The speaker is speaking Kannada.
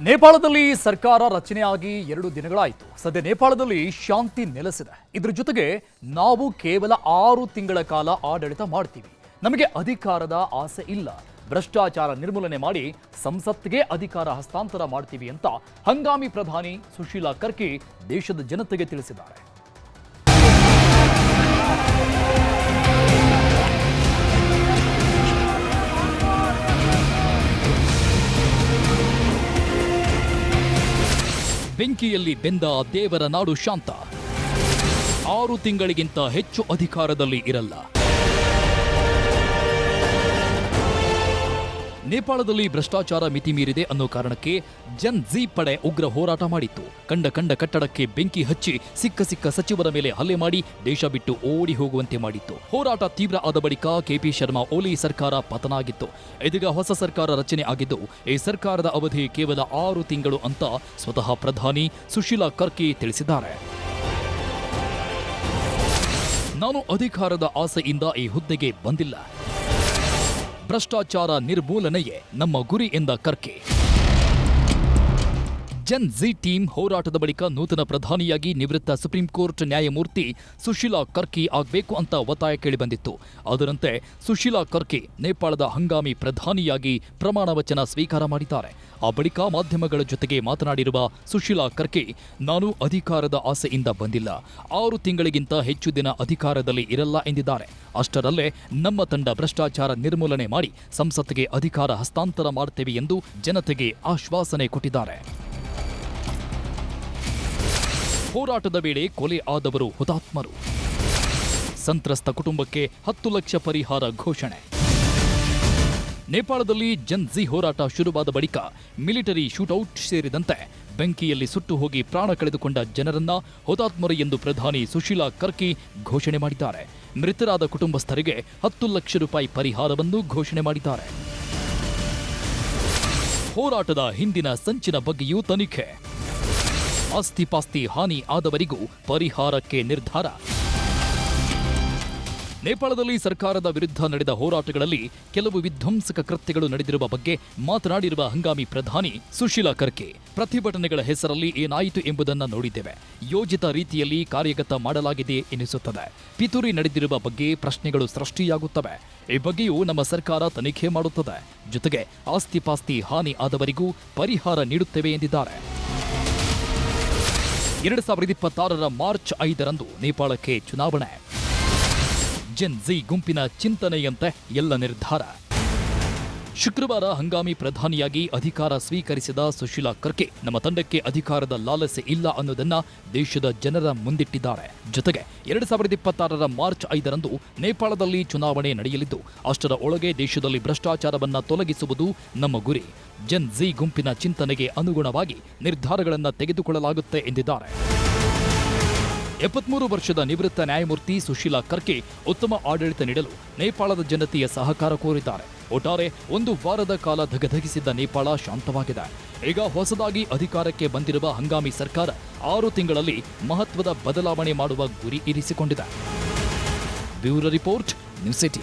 ನೇಪಾಳದಲ್ಲಿ ಸರ್ಕಾರ ರಚನೆಯಾಗಿ ಎರಡು ದಿನಗಳಾಯಿತು. ಸದ್ಯ ನೇಪಾಳದಲ್ಲಿ ಶಾಂತಿ ನೆಲೆಸಿದೆ. ಇದ್ರ ಜೊತೆಗೆ ನಾವು ಕೇವಲ ಆರು ತಿಂಗಳ ಕಾಲ ಆಡಳಿತ ಮಾಡ್ತೀವಿ. ನಮಗೆ ಅಧಿಕಾರದ ಆಸೆ ಇಲ್ಲ. ಭ್ರಷ್ಟಾಚಾರ ನಿರ್ಮೂಲನೆ ಮಾಡಿ ಸಂಸತ್ಗೆ ಅಧಿಕಾರ ಹಸ್ತಾಂತರ ಮಾಡ್ತೀವಿ ಅಂತ ಹಂಗಾಮಿ ಪ್ರಧಾನಿ ಸುಶೀಲಾ ಕರ್ಕಿ ದೇಶದ ಜನತೆಗೆ ತಿಳಿಸಿದ್ದಾರೆ. ಬೆಂಕಿಯಲ್ಲಿ ಬೆಂದ ದೇವರ ನಾಡು ಶಾಂತ. ಆರು ತಿಂಗಳಿಗಿಂತ ಹೆಚ್ಚು ಅಧಿಕಾರದಲ್ಲಿ ಇರಲ್ಲ. ನೇಪಾಳದಲ್ಲಿ ಭ್ರಷ್ಟಾಚಾರ ಮಿತಿ ಮೀರಿದೆ ಅನ್ನೋ ಕಾರಣಕ್ಕೆ ಜನ್ ಜಿ ಪಡೆ ಉಗ್ರ ಹೋರಾಟ ಮಾಡಿತ್ತು. ಕಂಡ ಕಂಡ ಕಟ್ಟಡಕ್ಕೆ ಬೆಂಕಿ ಹಚ್ಚಿ ಸಿಕ್ಕ ಸಿಕ್ಕ ಸಚಿವರ ಮೇಲೆ ಹಲ್ಲೆ ಮಾಡಿ ದೇಶ ಬಿಟ್ಟು ಓಡಿ ಹೋಗುವಂತೆ ಮಾಡಿತ್ತು. ಹೋರಾಟ ತೀವ್ರ ಆದ ಬಳಿಕ ಕೆಪಿ ಶರ್ಮಾ ಓಲಿ ಸರ್ಕಾರ ಪತನ ಆಗಿತ್ತು ಇದೀಗ ಹೊಸ ಸರ್ಕಾರ ರಚನೆ ಆಗಿದ್ದು, ಈ ಸರ್ಕಾರದ ಅವಧಿ ಕೇವಲ ಆರು ತಿಂಗಳು ಅಂತ ಸ್ವತಃ ಪ್ರಧಾನಿ ಸುಶೀಲಾ ಕರ್ಕಿ ತಿಳಿಸಿದ್ದಾರೆ. ನಾನು ಅಧಿಕಾರದ ಆಸೆಯಿಂದ ಈ ಹುದ್ದೆಗೆ ಬಂದಿಲ್ಲ. ಭ್ರಷ್ಟಾಚಾರ ನಿರ್ಮೂಲನೆಯೇ ನಮ್ಮ ಗುರಿ ಎಂದ ಕರ್ಕೆ. ಜನ್ ಜಿ ಟೀಮ್ ಹೋರಾಟದ ಬಳಿಕ ನೂತನ ಪ್ರಧಾನಿಯಾಗಿ ನಿವೃತ್ತ ಸುಪ್ರೀಂ ಕೋರ್ಟ್ ನ್ಯಾಯಮೂರ್ತಿ ಸುಶೀಲಾ ಕರ್ಕಿ ಆಗಬೇಕು ಅಂತ ಒತ್ತಾಯ ಕೇಳಿಬಂದಿತ್ತು. ಅದರಂತೆ ಸುಶೀಲಾ ಕರ್ಕಿ ನೇಪಾಳದ ಹಂಗಾಮಿ ಪ್ರಧಾನಿಯಾಗಿ ಪ್ರಮಾಣ ವಚನ ಸ್ವೀಕಾರ ಮಾಡಿದ್ದಾರೆ. ಆ ಬಳಿಕ ಮಾಧ್ಯಮಗಳ ಜೊತೆಗೆ ಮಾತನಾಡಿರುವ ಸುಶೀಲಾ ಕರ್ಕಿ, ನಾನು ಅಧಿಕಾರದ ಆಸೆಯಿಂದ ಬಂದಿಲ್ಲ. ಆರು ತಿಂಗಳಿಗಿಂತ ಹೆಚ್ಚು ದಿನ ಅಧಿಕಾರದಲ್ಲಿ ಇರಲ್ಲ ಎಂದಿದ್ದಾರೆ. ಅಷ್ಟರಲ್ಲೇ ನಮ್ಮ ತಂಡ ಭ್ರಷ್ಟಾಚಾರ ನಿರ್ಮೂಲನೆ ಮಾಡಿ ಸಂಸತ್ಗೆ ಅಧಿಕಾರ ಹಸ್ತಾಂತರ ಮಾಡುತ್ತೇವೆ ಎಂದು ಜನತೆಗೆ ಆಶ್ವಾಸನೆ ಕೊಟ್ಟಿದ್ದಾರೆ. ಹೋರಾಟದ ವೇಳೆ ಕೊಲೆ ಆದವರು ಹುತಾತ್ಮರು. ಸಂತ್ರಸ್ತ ಕುಟುಂಬಕ್ಕೆ ಹತ್ತು ಲಕ್ಷ ಪರಿಹಾರ ಘೋಷಣೆ. ನೇಪಾಳದಲ್ಲಿ ಜನ್ ಜಿ ಹೋರಾಟ ಶುರುವಾದ ಬಳಿಕ ಮಿಲಿಟರಿ ಶೂಟೌಟ್ ಸೇರಿದಂತೆ ಬೆಂಕಿಯಲ್ಲಿ ಸುಟ್ಟು ಹೋಗಿ ಪ್ರಾಣ ಕಳೆದುಕೊಂಡ ಜನರನ್ನ ಹುತಾತ್ಮರು ಎಂದು ಪ್ರಧಾನಿ ಸುಶೀಲಾ ಕರ್ಕಿ ಘೋಷಣೆ ಮಾಡಿದ್ದಾರೆ. ಮೃತರಾದ ಕುಟುಂಬಸ್ಥರಿಗೆ ಹತ್ತು ಲಕ್ಷ ರೂಪಾಯಿ ಪರಿಹಾರವನ್ನು ಘೋಷಣೆ ಮಾಡಿದ್ದಾರೆ. ಹೋರಾಟದ ಹಿಂದಿನ ಸಂಚಿನ ಬಗ್ಗೆಯೂ ತನಿಖೆ. ಆಸ್ತಿಪಾಸ್ತಿ ಹಾನಿ ಆದವರಿಗೂ ಪರಿಹಾರಕ್ಕೆ ನಿರ್ಧಾರ. ನೇಪಾಳದಲ್ಲಿ ಸರ್ಕಾರದ ವಿರುದ್ಧ ನಡೆದ ಹೋರಾಟಗಳಲ್ಲಿ ಕೆಲವು ವಿಧ್ವಂಸಕ ಕೃತ್ಯಗಳು ನಡೆದಿರುವ ಬಗ್ಗೆ ಮಾತನಾಡಿರುವ ಹಂಗಾಮಿ ಪ್ರಧಾನಿ ಸುಶೀಲಾ ಕರ್ಕೆ, ಪ್ರತಿಭಟನೆಗಳ ಹೆಸರಲ್ಲಿ ಏನಾಯಿತು ಎಂಬುದನ್ನು ನೋಡಿದ್ದೇವೆ. ಯೋಜಿತ ರೀತಿಯಲ್ಲಿ ಕಾರ್ಯಗತ ಮಾಡಲಾಗಿದೆ ಎನಿಸುತ್ತದೆ. ಪಿತೂರಿ ನಡೆದಿರುವ ಬಗ್ಗೆ ಪ್ರಶ್ನೆಗಳು ಸೃಷ್ಟಿಯಾಗುತ್ತವೆ. ಈ ಬಗ್ಗೆಯೂ ನಮ್ಮ ಸರ್ಕಾರ ತನಿಖೆ ಮಾಡುತ್ತದೆ. ಜೊತೆಗೆ ಆಸ್ತಿಪಾಸ್ತಿ ಹಾನಿ ಆದವರಿಗೂ ಪರಿಹಾರ ನೀಡುತ್ತೇವೆ ಎಂದಿದ್ದಾರೆ. ಎರಡು ಸಾವಿರದ ಇಪ್ಪತ್ತಾರರ ಮಾರ್ಚ್ ಐದರಂದು ನೇಪಾಳಕ್ಕೆ ಚುನಾವಣೆ. ಜೆನ್ ಜಿ ಗುಂಪಿನ ಚಿಂತನೆಯಂತೆ ಎಲ್ಲ ನಿರ್ಧಾರ. ಶುಕ್ರವಾರ ಹಂಗಾಮಿ ಪ್ರಧಾನಿಯಾಗಿ ಅಧಿಕಾರ ಸ್ವೀಕರಿಸಿದ ಸುಶೀಲಾ ಕರ್ಕೆ, ನಮ್ಮ ತಂಡಕ್ಕೆ ಅಧಿಕಾರದ ಲಾಲಸೆ ಇಲ್ಲ ಅನ್ನೋದನ್ನ ದೇಶದ ಜನರ ಮುಂದಿಟ್ಟಿದ್ದಾರೆ. ಜೊತೆಗೆ ಎರಡು ಸಾವಿರದ ಇಪ್ಪತ್ತಾರರ ಮಾರ್ಚ್ ಐದರಂದು ನೇಪಾಳದಲ್ಲಿ ಚುನಾವಣೆ ನಡೆಯಲಿದ್ದು, ಅಷ್ಟರ ಒಳಗೆ ದೇಶದಲ್ಲಿ ಭ್ರಷ್ಟಾಚಾರವನ್ನು ತೊಲಗಿಸುವುದು ನಮ್ಮ ಗುರಿ. ಜನ್ ಜಿ ಗುಂಪಿನ ಚಿಂತನೆಗೆ ಅನುಗುಣವಾಗಿ ನಿರ್ಧಾರಗಳನ್ನು ತೆಗೆದುಕೊಳ್ಳಲಾಗುತ್ತೆ ಎಂದಿದ್ದಾರೆ. ಎಪ್ಪತ್ಮೂರು ವರ್ಷದ ನಿವೃತ್ತ ನ್ಯಾಯಮೂರ್ತಿ ಸುಶೀಲಾ ಕರ್ಕೆ ಉತ್ತಮ ಆಡಳಿತ ನೀಡಲು ನೇಪಾಳದ ಜನತೆಯ ಸಹಕಾರ ಕೋರಿದ್ದಾರೆ. ಒಟ್ಟಾರೆ ಒಂದು ವಾರದ ಕಾಲ ಧಗಧಗಿಸಿದ್ದ ನೇಪಾಳ ಶಾಂತವಾಗಿದೆ. ಈಗ ಹೊಸದಾಗಿ ಅಧಿಕಾರಕ್ಕೆ ಬಂದಿರುವ ಹಂಗಾಮಿ ಸರ್ಕಾರ ಆರು ತಿಂಗಳಲ್ಲಿ ಮಹತ್ವದ ಬದಲಾವಣೆ ಮಾಡುವ ಗುರಿ ಇರಿಸಿಕೊಂಡಿದೆ. Bureau report, News City